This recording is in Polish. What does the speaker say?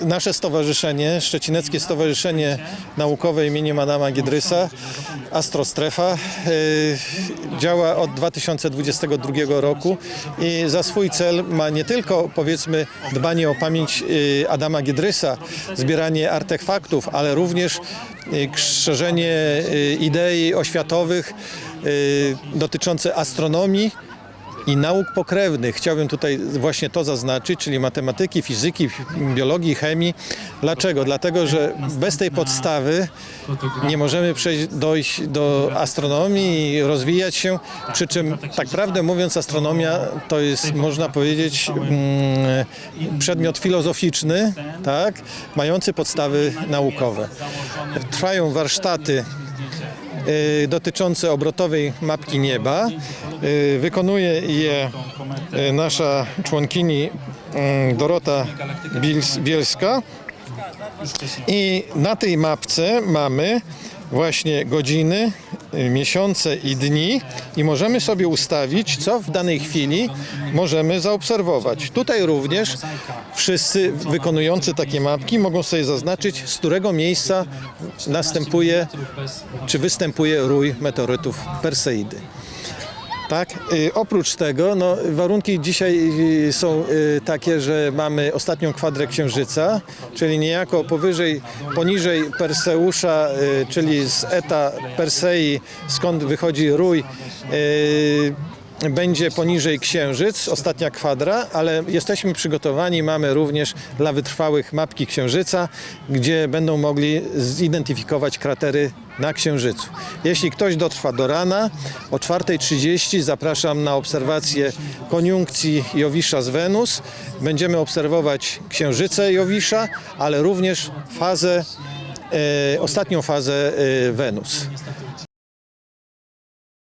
nasze stowarzyszenie, Szczecineckie Stowarzyszenie Naukowe imieniem Adama Giedrysa, Astrostrefa, y, działa od 2022 roku i za swój cel ma nie tylko powiedzmy dbanie o pamięć y, Adama Giedrysa, zbieranie artefaktów, ale również szerzenie y, idei oświatowych dotyczące astronomii, i nauk pokrewnych. Chciałbym tutaj właśnie to zaznaczyć, czyli matematyki, fizyki, biologii, chemii. Dlaczego? Dlatego, że bez tej podstawy nie możemy przejść, dojść do astronomii i rozwijać się. Przy czym, tak prawdę mówiąc, astronomia to jest, można powiedzieć, mm, przedmiot filozoficzny, tak, mający podstawy naukowe. Trwają warsztaty dotyczące obrotowej mapki nieba. Y, Wykonuje je y, nasza członkini mm, Dorota Bielska. I na tej mapce mamy właśnie godziny, miesiące i dni i możemy sobie ustawić, co w danej chwili możemy zaobserwować. Tutaj również wszyscy wykonujący takie mapki mogą sobie zaznaczyć, z którego miejsca następuje czy występuje rój meteorytów Perseidy. Tak. Y, oprócz tego, no, warunki dzisiaj y, są y, takie, że mamy ostatnią kwadrę Księżyca, czyli niejako powyżej, poniżej Perseusza, czyli z eta Persei, skąd wychodzi rój, będzie poniżej Księżyc, ostatnia kwadra, ale jesteśmy przygotowani, mamy również dla wytrwałych mapki Księżyca, gdzie będą mogli zidentyfikować kratery na Księżycu. Jeśli ktoś dotrwa do rana, o 4.30 zapraszam na obserwację koniunkcji Jowisza z Wenus. Będziemy obserwować Księżyce Jowisza, ale również fazę, e, ostatnią fazę e, Wenus.